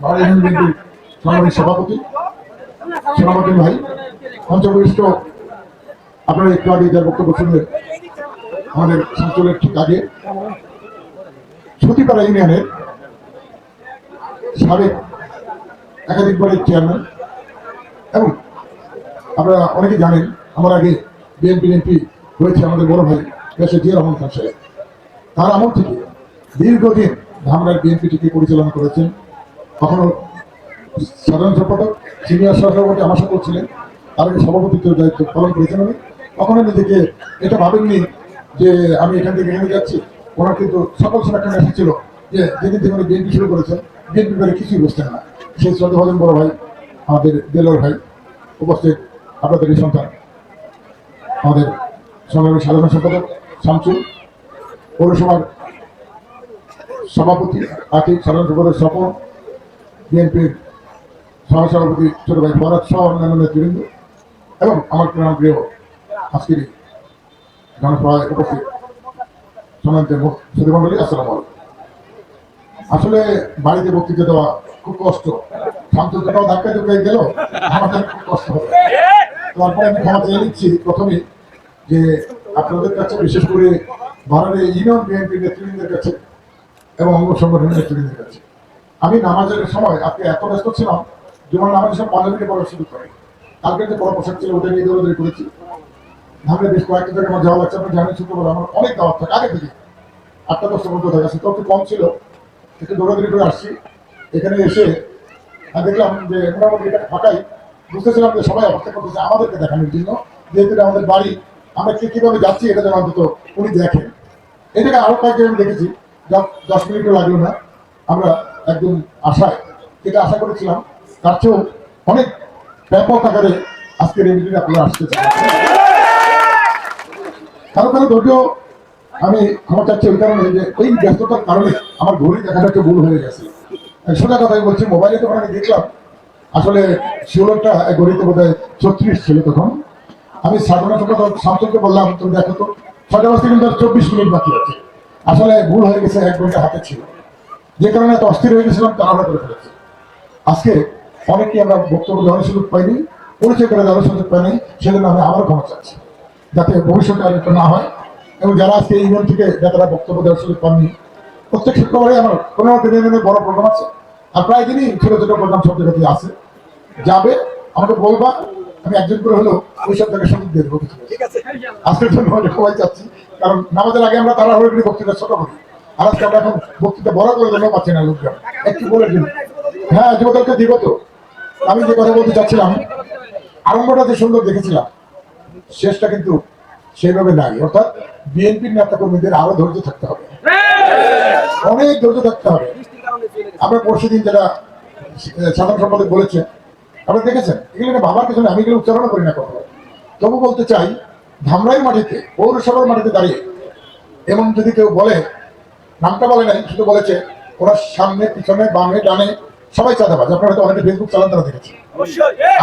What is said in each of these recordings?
Union বিএনপির সংগ্রামী সভাপতি সভাপতি ভাই, পঞ্চবরিষ্ঠ, আপনারা একটু আগে যার বক্তব্য শুনলেন, আমাদের অঞ্চলের ঠিক আগে, সতীপাড়া ইউনিয়নের সাবেক একাধিকবারের চেয়ারম্যান, এবং আপনারা অনেকে জানেন, আমার আগে বিএনপি এমপি হয়েছে আমাদের বড় ভাই দেশে জিয়া রহমান খান সাহেব। তার আমল থেকে দীর্ঘদিন ধামরার বিএনপিটিকে পরিচালনা করেছেন। কখনো সাধারণ সম্পাদক, সিনিয়র সহসভাপতি আমার সাথে ছিলেন। তার আগে সভাপতিত্বের দায়িত্ব পালন করেছেন উনি। কখনো নিজেকে এটা ভাবেননি যে আমি এখান থেকে এখানে যাচ্ছি। ওনার কিন্তু সকল সময় একটা যে যেদিন থেকে উনি বিএনপি শুরু করেছেন, বিএনপি করে কিছুই বুঝতেন না। সেই শ্রদ্ধা ভজন বড় ভাই, আমাদের দেলোর ভাই উপস্থিত, আপনাদের সন্তান। আমাদের সংগ্রামী সাধারণ সম্পাদক শামসুল, পৌরসভার সভাপতি আর্থিক সাধারণ সম্পাদক স্বপন বিএনপির সহসভাপতি ছোট ভাই ফরাজ সহ অন্যান্য নেতৃবৃন্দ এবং আমার প্রাণ প্রিয় আজকের জনসভায় উপস্থিত সম্মানিত সুধীমণ্ডলী আসসালাম আসলে বাড়িতে বক্তৃতা দেওয়া খুব কষ্ট। শান্তটাও ধাক্কা ঢুকে গেল, আমাদের খুব কষ্ট তারপরে আমি ক্ষমা চেয়ে নিচ্ছি প্রথমে যে আপনাদের কাছে, বিশেষ করে ভারতের ইউনিয়ন বিএনপি নেতৃবৃন্দের কাছে এবং অঙ্গ সংগঠনের নেতৃবৃন্দের কাছে। আমি নামাজের সময় আজকে এত ব্যস্ত ছিলাম যেমন নামাজের সময় পনেরো মিনিটে পড়া শুরু করে। কালকে যে বড় পোশাক ছিল, ওটা নিয়ে দৌড়াদৌড়ি করেছি। ধামরে বেশ কয়েকটা জায়গায় আমার যাওয়া লাগছে আপনি জানেন শুক্রবার আমার অনেক দাওয়াত থাকে, আগে থেকে আটটা দশটা পর্যন্ত থাকে তো একটু কম ছিল। একটু দৌড়াদৌড়ি করে আসছি। এখানে এসে দেখলাম যে মোটামুটি এটা ফাঁকাই। বুঝতেছিলাম যে সবাই অপেক্ষা করতেছে, আমাদেরকে দেখানোর জন্য। যেহেতু আমাদের বাড়ি, আমরা কে কীভাবে যাচ্ছি, এটা যেন অন্তত উনি দেখেন। এটাকে আরও কয়েকজন আমি দেখেছি দশ মিনিটও লাগল না। আমরা একদম আশায় যেটা আশা করেছিলাম। তার চেয়েও অনেক ব্যাপক আকারে আজকের এই মিটিংয়ে আপনারা আসতে চান। কারও কারও ধৈর্য, আমি ক্ষমা চাচ্ছি ওই কারণে যে ওই ব্যস্ততার কারণে আমার ঘড়ি দেখাটা একটু ভুল হয়ে গেছে। সোজা কথাই বলছি মোবাইলে তখন আমি দেখলাম, আসলে ষোলোটা ঘড়িতে বোধ হয় ছত্রিশ ছিল তখন। আমি সাধারণ সম্পাদক শামসুলকে বললাম, তুমি দেখো তো ছটা বাজতে কিন্তু চব্বিশ মিনিট বাকি আছে। আসলে ভুল হয়ে গেছে, এক ঘণ্টা হাতে ছিল। যে কারণে এত অস্থির হয়ে গেছিলাম তাড়াহুড়া করে ফেলেছে। আজকে অনেকেই আমরা বক্তব্য দেওয়ার সুযোগ পাইনি পরিচয় করে দেওয়ার সুযোগ পাইনি সেজন্য আমি আবার ক্ষমা চাচ্ছি। যাতে ভবিষ্যতে আর এটা না হয়। এবং যারা আজকে এই ইভেন্ট থেকে যারা বক্তব্য দেওয়ার সুযোগ পাননি প্রত্যেক শুক্রবারে আমার কোনো দিনের দিনের বড় প্রোগ্রাম আছে। আর প্রায় দিনই ছোট ছোট প্রোগ্রাম সব জায়গাতে আছে। যাবে আমাকে বলবা আমি একজন করে হলেও ওই সব জায়গায় সুযোগ দিয়ে দেবো। আজকের জন্য আমি সবাই চাচ্ছি কারণ নামাজের আগে আমরা তারা হয়ে বক্তৃতা ছোট করি। এখন বড় করে পাচ্ছি না হ্যাঁ দিব তো। আমি যে কথা বলতে চাচ্ছিলাম আরম্ভটা যে সুন্দর দেখেছিলাম, শেষটা কিন্তু সেইভাবে নাই। অর্থাৎ বিএনপির নেতা কর্মীদের আরও ধৈর্য থাকতে হবে। অনেক ধৈর্য থাকতে হবে। আমরা পরশু দিন যারা সাধারণ সম্পাদক বলেছে আপনি দেখেছেন? এগুলো ভাবার কিছু আমি এগুলো উচ্চারণ করি না কখনো। তবু বলতে চাই ধামরাই মাটিতে, পৌরসভার মাটিতে দাঁড়িয়ে এবং যদি কেউ বলে নামটা বলে নাই শুধু বলেছে ওরা সামনে পিছনে বামে ডানে সবাই চাঁদাবাজ। আপনারা অনেকে ফেসবুক চালান তারা দেখেছে।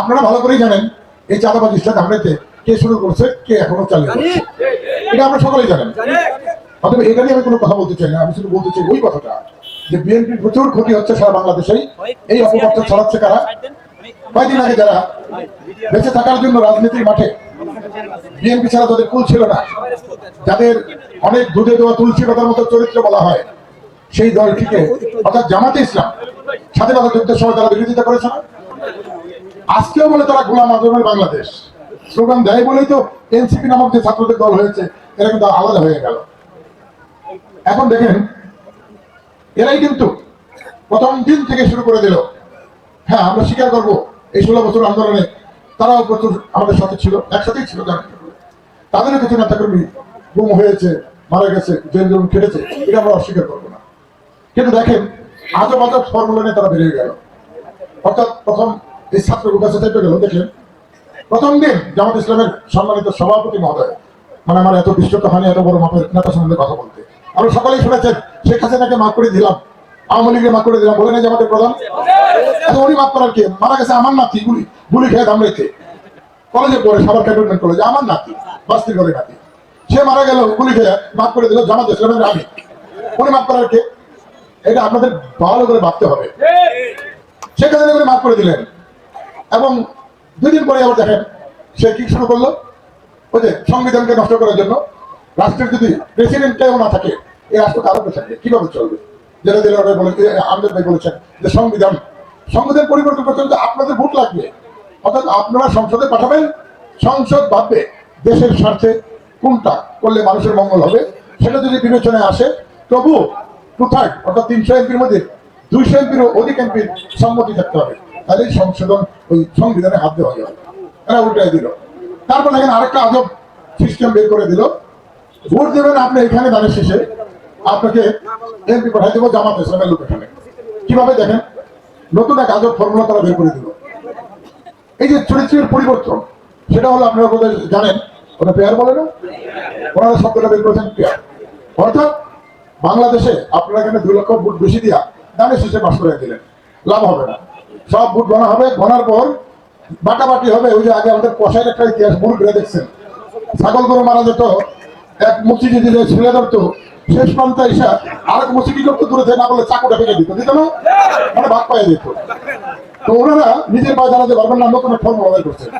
আপনারা ভালো করেই জানেন এই চাঁদাবাজিটা ধামরাইতে কে শুরু করছে কে এখনও চালিয়ে যাচ্ছে এটা আমরা সকলেই জানেন। অতএব এটা নিয়ে আমি কোনো কথা বলতে চাই না আমি শুধু বলতে চাই ওই কথাটা যে বিএনপির প্রচুর ক্ষতি হচ্ছে সারা বাংলাদেশেই। এই অপবাদটা ছড়াচ্ছে কারা? কয়েকদিন আগে যারা বেঁচে থাকার জন্য রাজনীতির মাঠে বিএনপি ছাড়া তাদের কুল ছিল না। যাদের অনেক দুধে দেওয়া তুলসী পাতার মতো চরিত্র বলা হয়। সেই দলটিকে, অর্থাৎ জামাতে ইসলাম, স্বাধীনতা যুদ্ধের সময় তারা বিরোধিতা করেছে না আজকেও বলে তারা গোলাম আজমের বাংলাদেশ। স্লোগান দেয় বলেই তো এনসিপি নামক যে ছাত্রদের দল হয়েছে, এরা কিন্তু আলাদা হয়ে গেল। এখন দেখেন, এরাই কিন্তু প্রথম দিন থেকে শুরু করে দিল। হ্যাঁ আমরা স্বীকার করব, এই ষোলো বছর আন্দোলনে তারাও প্রচুর আমাদের সাথে ছিল, একসাথেই ছিল তাদেরও কিছু নেতাকর্মী গুম হয়েছে, মারা গেছে জেল জুলুম কেটেছে এটা আমরা অস্বীকার করব না। কিন্তু দেখেন, আজব আজব ফর্মুলা নিয়ে তারা বেরিয়ে গেল। অর্থাৎ প্রথম এই ছাত্র কাছে চেপে গেল, দেখলেন, প্রথম দিন জামাত ইসলামের সম্মানিত সভাপতি মহোদয় মানে আমার এত বিশ্বত হানি এত বড় মাপের নেতা সম্বন্ধে কথা বলতে। আমরা সকালেই শুনেছেন, শেখ হাসিনাকে মাফ করে দিলাম, আওয়ামী লীগকে মাফ করে দিলাম, বলে নাই আমাদের প্রধান? আচ্ছা উনি মাফ করার কি? মারা গেছে আমার নাতি, গুলি গুলি খেয়ে দাম রেখে। কলেজে পড়ে, সবার ক্যান্টনমেন্ট কলেজে, আমার নাতি বাস্তি করে নাতি। সে মারা গেল গুলি খেয়ে মাফ করে দিল জামাত ইসলামের আমি উনি মাফ করার কে? এটা আপনাদের ভালো করে ভাবতে হবে। হাসিনা করে মাফ করে দিলেন, এবং দুই দিন পরে আবার দেখেন, সে কি শুরু করল? ওই যে সংবিধানকে নষ্ট করার জন্য রাষ্ট্রের যদি প্রেসিডেন্টটাও না থাকে, এই রাষ্ট্র কারও থাকবে কীভাবে চলবে? যেটা দিলে ওরা বলে আমদের ভাই বলেছেন যে সংবিধান সংবিধান পরিবর্তন করতে হলে আপনাদের ভোট লাগবে। অর্থাৎ আপনারা সংসদে পাঠাবেন, সংসদ ভাববে দেশের স্বার্থে কোনটা করলে মানুষের মঙ্গল হবে, সেটা যদি বিবেচনায় আসে, তবু টু থার্ড, অর্থাৎ তিনশো এমপির মধ্যে দুইশো এমপির অধিক এমপির সম্মতি থাকতে হবে। তাহলে সংশোধন ওই সংবিধানে হাত দেওয়া যাবে। এরা উল্টাই দিল। তারপর দেখেন আরেকটা আজব সিস্টেম বের করে দিল। ভোট দেবেন আপনি এখানে দানের শেষে, আপনাকে এমপি পাঠাই দেবো জামাত ইসলামের লোক এখানে। কীভাবে দেখেন? নতুন এক আজব ফর্মুলা তারা বের করে দিল। এই যে চরিত্রের পরিবর্তন, সেটা হলো আপনারা জানেন ওটা পেয়ার বলে না? ওনারা শব্দটা বের করেছেন পেয়ার। অর্থাৎ বাংলাদেশে আপনারা এখানে দুই লক্ষ ভোট বেশি দিয়া দানের শেষে পাশ করে দিলেন। লাভ হবে না। সব ভোট গণা হবে, গণার পর বাটাবাটি হবে। ওই যে আগে আমাদের কষাইয়ের একটা ইতিহাস মুরগিরা দেখছেন। ছাগল গরু মারা যেত, এক মুসিদি দিলে ছেলে ধরতো, শেষ প্রান্তে এসে আরেক কি করতো, দূরে থেকে না বলে চাকুটা ফেলে দিত। দিত না? মানে ভাগ পাইয়ে দিত। তো ওনারা নিজের পায়ে দাঁড়াতে পারবেন না, নতুন ফর্ম করছেন।